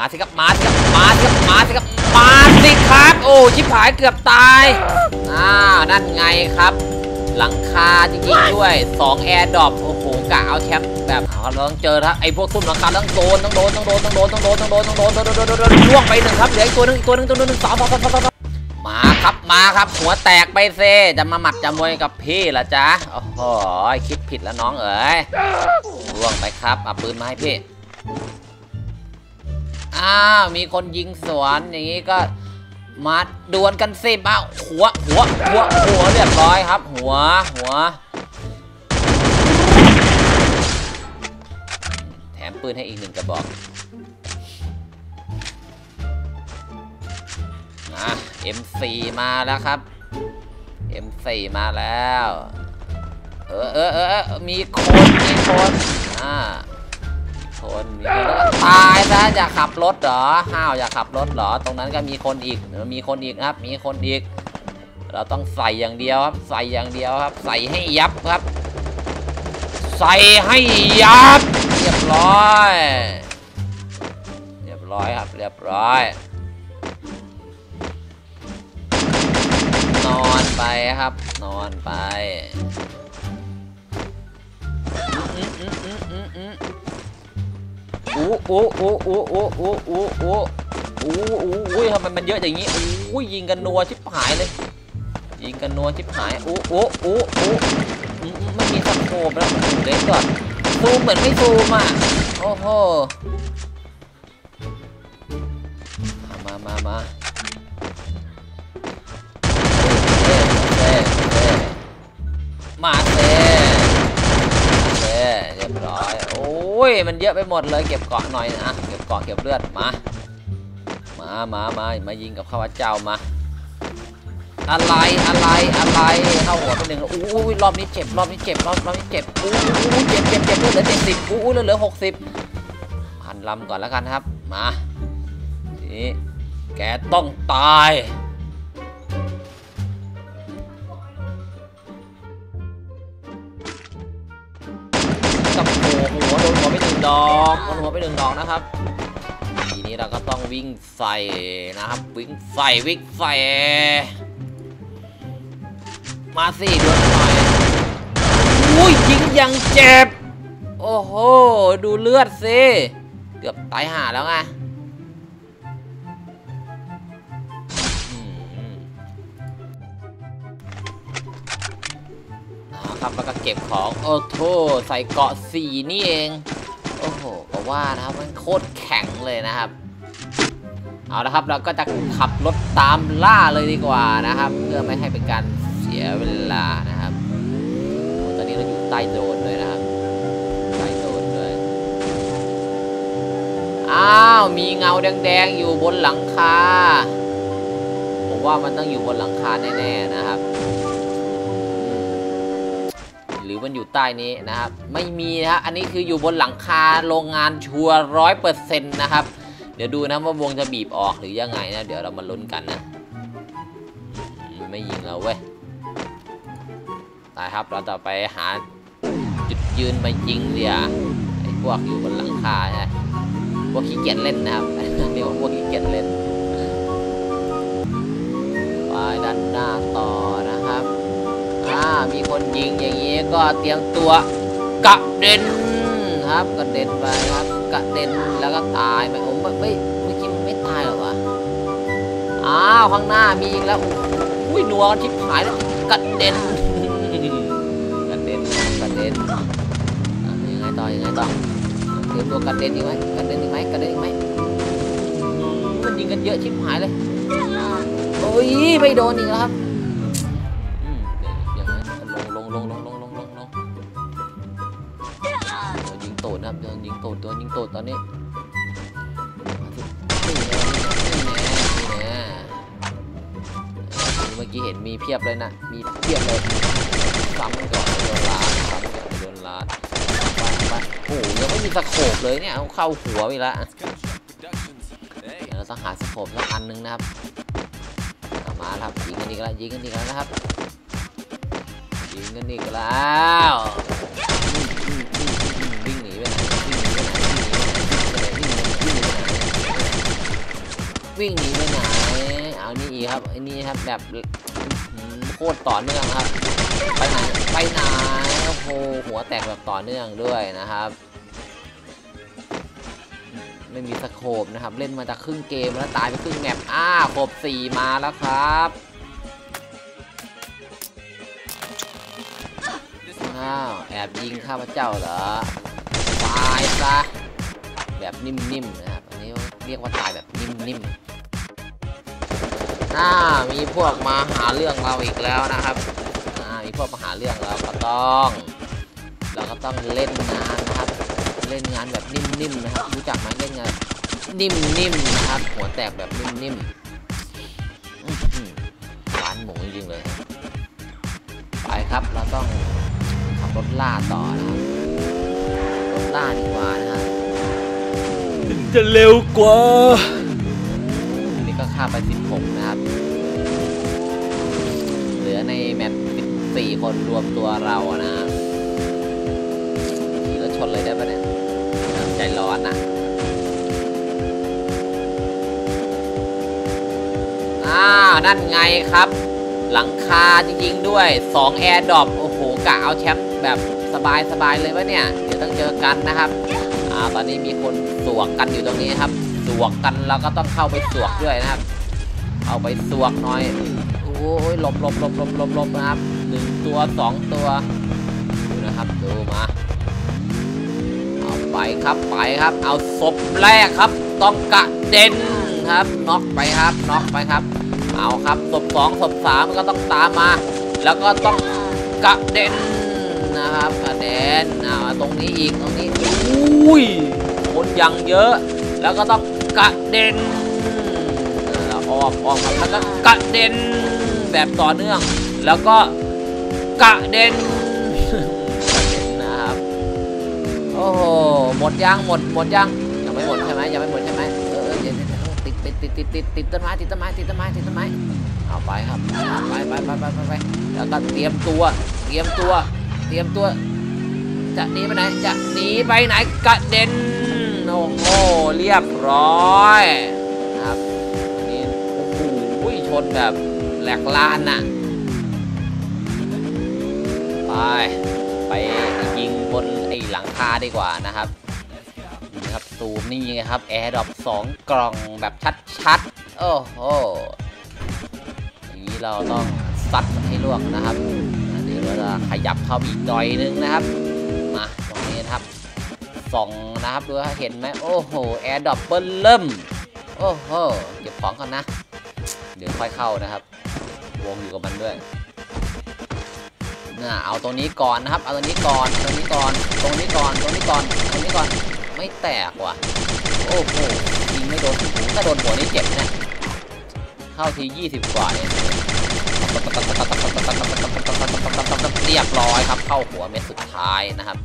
มาสิครับ มาสิครับ มาสิครับ มาสิครับ มาสิครับ โอ้ชิบหายเกือบตาย อ่า นั่นไงครับ หลังคาจริงๆด้วย2แอร์ดรอปโอ้โหกะเอาแชมป์แบบเอาเราต้องเจอครับไอ้พวกซุ่มหลังคาต้องโดนต้องโดนต้องโดนต้องโดนต้องโดนต้องโดนต้องโดนต้องโดนต้องโดนโดนล่วงไปหนึ่งครับเหลืออีกตัวนึงอีกตัวนึงตัวนึงสองสองสองสองมาครับมาครับ หัวแตกไปเซจะมาหมัดจะมวยกับพี่เหรอจ๊ะโอ้โหคิดผิดแล้วน้องเอ๋ยล่วงไปครับเอาปืนมาให้พี่ อ้าวมีคนยิงสวนอย่างนี้ก็มาดวลกันสิบ้าหัวหัวหัวหัวเรียบร้อยครับ หัวหัว แถมปืนให้อีกหนึ่งกระบอกอะ M4 มาแล้วครับ M4 มาแล้ว เออเออเออเออมีคนมีคน อยากขับรถเหรอห้าวอยากขับรถเหรอ ตรงนั้นก็มีคนอีกเออมีคนอีกครับ มีคนอีก เราต้องใส่อย่างเดียวครับ ใส่อย่างเดียวครับ ใส่ให้ยับครับ ใส่ให้ยับ เรียบร้อย เรียบร้อยครับ เรียบร้อย นอนไปครับ นอนไป อืมอืมอืมอืมอืมอู้อู้อู้อู้อู้อู้อู้อู้อู้อู้อู้ทำไมมันเยอะอย่างนี้อู้ยิงกันนัวชิบหายเลย ยิงกันนัวชิบหายอู้อู้อู้อู้อืมอืมไม่มีสโคปแล้วเด็กก่อนซูมเหมือนไม่ซูมอะโอ้โหมามามาเซ่เซ่เซ่มาเซ่มาเซ่เรียบร้อย โอุ้ยมันเยอะไปหมดเลยเก็บเกาะหน่อยนะเก็บเกาะเก็บเลือดมา มามามามายิงกับข้าพเจ้ามา อะไรอะไรอะไรเข้าหัวไปหนึ่งแล้วอู้ยรอบนี้เจ็บรอบนี้เจ็บรอบรอบนี้เจ็บอู้ยเจ็บเจ็บเจ็บเหลือเจ็ดสิบอู้ยเหลือเหกสิบพันลำก่อนแล้วกันครับ มาทีนี้แกต้องตายกับหัวหัว ดนหัวไปหนึ่งดอกโดนหัวไปหนึ่งดอกนะครับ ทีนี้เราก็ต้องวิ่งใส่นะครับ วิ่งใส่วิ่งใส่มาสิดวลหน่อยอุ้ยยิงยังเจ็บ โอ้โห ดูเลือดสิเกือบตายห่าแล้วไงครับแล้วก็เก็บของ โอ้โหใส่เกาะสี่นี่เอง โอ้โหก็ว่านะครับมันโคตรแข็งเลยนะครับเอาละครับเราก็จะขับรถตามล่าเลยดีกว่านะครับ เพื่อไม่ให้เป็นการเสียเวลานะครับ ตอนนี้เราอยู่ใต้โดนด้วยนะครับใต้โดนด้วยอ้าวมีเงาแดงๆอยู่บนหลังคาผมว่ามันต้องอยู่บนหลังคาแน่ๆนะครับ มันอยู่ใต้นี้นะครับ ไม่มีนะครับอันนี้คืออยู่บนหลังคาโรงงานชัวร้อยเปอร์เซ็นต์นะครับ เดี๋ยวดูนะว่าวงจะบีบออกหรือยังไงนะ เดี๋ยวเรามาลุ้นกันนะไม่ยิงเราเว้ยตายครับเราต่อไปหาจุดยืนมายิงเดียวไอ้พวกอยู่บนหลังคาใช่พวกขี้เกียจเล่นนะครับเรียกว่าพวกขี้เกียจเล่นไปด้านหน้าต่อน มีคนยิงอย่างนี้ก็เตรียมตัวกระเด็นครับกระเด็นไปครับกระเด็นแล้วก็ตายไปโอ้ไม่ไม่เมื่อกี้ไม่ตายหรอวะอ้าวข้างหน้ามีอีกแล้วอุ้ยนัวกันชิบหายแล้วกระเด็นกระเด็นกระเด็นอะยังไงต่อยังไงต่อเตรียมตัวกระเด็นอีกไหมกระเด็นอีกไหมกระเด็นอีกไหมมมันยิงกันเยอะชิบหายเลยโอ้ยไม่โดนอีกแล้วครับ นะครับโดนยิงตูดโดนยิงตูดตอนนี้มีน่นี่แน่นี่แน่เมื่อกี้เห็นมีเพียบเลยนะ มีเพียบเลยซ้ำก่อนโดนลาดซ้ำก่อนโดนลาดไปไปโอ้โหยังไม่มีสะโคปเลยเนี่ยเข้าหัวไปแล้วเดี๋ยวเราต้องหาสะโคปสักอันหนึงนะครับมาครับยิงกันอีกแล้วยิงกันอีกแล้วนะครับยิงกันอีกแล้ว วิ่งหนีไปไหนเอานี่อีกครับไอ้นี่ครับแบบโคตรต่อเนื่องครับ ไปไหนไปไหนโอ้โหหัวแตกแบบต่อเนื่องด้วยนะครับไม่มีสโคปนะครับ เล่นมาจากครึ่งเกมแล้วตายไปครึ่งแมปอ้าครบสี่มาแล้วครับอ้าวแอบยิงข้าพเจ้าเหรอตายซะแบบนิ่มๆนะครับ อันนี้เรียกว่าตายแบบนิ่มๆ อ้ามีพวกมาหาเรื่องเราอีกแล้วนะครับอ่ามีพวกมาหาเรื่องเราก็ต้อง เราก็ต้องเล่นงานนะครับ เล่นงานแบบนิ่มๆนะครับ รู้จักไหมเล่นงานนิ่มๆนะครับ หัวแตกแบบนิ่มๆอื้อหือหวานหมูจริงๆเลย ไปครับเราต้องขับรถล่าต่อนะครับรถล่าดีกว่านะครับจะเร็วกว่านี่ก็ฆ่าไป16 ในแมป14 คนรวมตัวเรานะครับขี่รถชนเลยได้ปะเนี่ยใจร้อนอะอ้าวนั่นไงครับ หลังคาจริงๆด้วย2 Air d r o p โอ้โหกะเอาแชมป์แบบสบายๆเลยวะเนี่ย เดี๋ยวต้องเจอกันนะครับอ่าตอนนี้มีคนสวกกันอยู่ตรงนี้ครับ สวกกันแล้วก็ต้องเข้าไปสวกด้วยนะครับ เอาไปสวกหน่อย โอ้ยหลบหลบหลบหลบหลบหลบนะครับหนึ่งตัวสองตัวดูนะครับดูมาเอาไปครับไปครับ เอาศพแรกครับ ต้องกระเด็นครับน็อกไปครับน็อกไปครับ เอาครับศพสองศพสามก็ต้องตามมา แล้วก็ต้องกระเด็นนะครับกระเด็นอ่าตรงนี้อีกตรงนี้อุ้ยคนยังเยอะ แล้วก็ต้องกระเด็นแล้วออกออกมาแล้วก็กระเด็น แบบต่อเนื่อง แล้วก็กระเด็นนะครับโอ้โหหมดยังหมดหมดยังยังไม่หมดใช่ไหมยังไม่หมดใช่ไหมเออเดี๋ยวติดติดติดติดติดติดต้นไม้ติดต้นไม้ติดต้นไม้ติดต้นไม้เอาไปครับไปไปไปไปไปไปแล้วก็เตรียมตัว เตรียมตัว เตรียมตัว จะหนีไปไหนจะหนีไปไหนกระเด็นโอ้โหเรียบร้อยนะครับนนี้โอ้โหชนแบบ แหลกลานน่ะ ไป ไปยิงบนไอ้หลังคาดีกว่านะครับนี่นะครับซูมนี่ไงครับแอร์ดรอปสองกล่องแบบชัดๆ โอ้โหอย่างนี้เราต้องซัดให้ลวกนะครับอันนี้เราจะขยับเข้าอีกหน่อยนึงนะครับ มาตรงนี้นครับส่องนะครับดูว่าเห็นไหมโอ้โหแอร์ดรอปเบิ้ลเริ่มโอ้โหเก็บของก่อนนะ เดี๋ยวค่อยเข้านะครับ วงอยู่กับมันด้วยน่ะเอาตรงนี้ก่อนนะครับ เอาตรงนี้ก่อน ตรงนี้ก่อน ตรงนี้ก่อน ตรงนี้ก่อน ตรงนี้ก่อน ไม่แตกว่ะ โอ้โห ยิงไม่โดนหูถ้าโดนหัวนี่เจ็บนะ เข้าที 20 กว่าเนี่ยเรียบร้อยครับ เข้าหัวเม็ดสุดท้ายนะครับ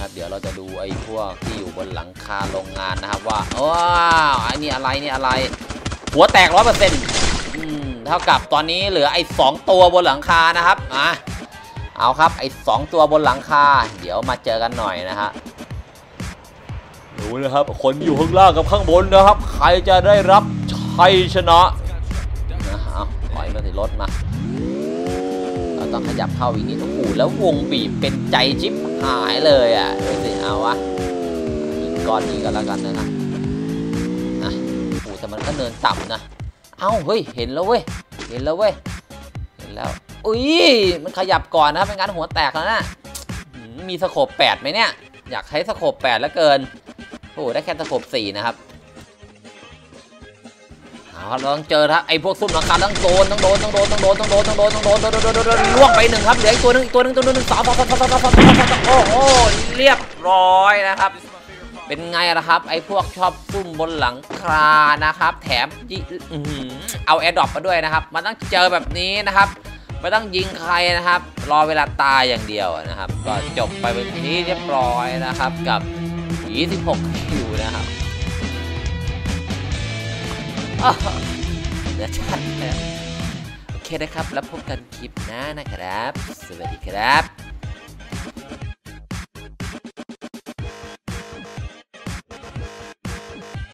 ครับเดี๋ยวเราจะดูไอ้พวกที่อยู่บนหลังคาโรงงานนะครับว่าว้าวไอ้นี่อะไรนี่อะไร หัวแตกร้อยเปอร์เซ็นต์ เท่ากับตอนนี้เหลือไอ้สองตัวบนหลังคานะครับอะเอาครับไอ้สองตัวบนหลังคา เดี๋ยวมาเจอกันหน่อยนะฮะดูนะครับ คนอยู่ข้างล่างกับข้างบนนะครับ ใครจะได้รับชัยชนะนะเอาถอยมาสิรถมาเราต้องขยับเข้าอีกนิดโอ้โหแล้ววงบีบเป็นใจชิปหายเลยอะดูสิเอาวะยิงก้อนนี้กันแล้วกันนะครับอะโอ้โหแต่มันก็เนินต่ำนะ เอ้าเฮ้ยเห็นแล้วเว้ยเห็นแล้วเว้ยเห็นแล้วอุ้ยมันขยับก่อนนะครับไม่งั้นหัวแตกแล้วนะมีสโคปแปดไหมเนี่ยอยากใช้สโคปแปดแล้วเกินโอ้โหได้แค่สโคปสี่นะครับเอาครับเราต้องเจอครับไอ้พวกซุ่มหลังคาต้องโดนต้องโดนต้องโดนต้องโดนต้องโดนต้องโดนต้องโดนต้องโดนต้องโดนล่วงไปหนึ่งครับเหลืออีกตัวหนึงอีกตัวหนึงตัวนึงสองสองสองสองสองสองสองสองโอ้โหเรียบร้อยนะครับ เป็นไงล่ะครับ ไอ้พวกชอบซุ่มบนหลังคานะครับ แถมยิอื้อหือเอาแอร์ดรอปมาด้วยนะครับ มันต้องเจอแบบนี้นะครับไม่ต้องยิงใครนะครับ รอเวลาตายอย่างเดียวนะครับ ก็จบไปเป็นที่เรียบร้อยนะครับกับ 26 คิวนะครับอ้าวเนื้อชัดแล้วโอเคนะครับ แล้วพบกันคลิปหน้านะครับ สวัสดีครับ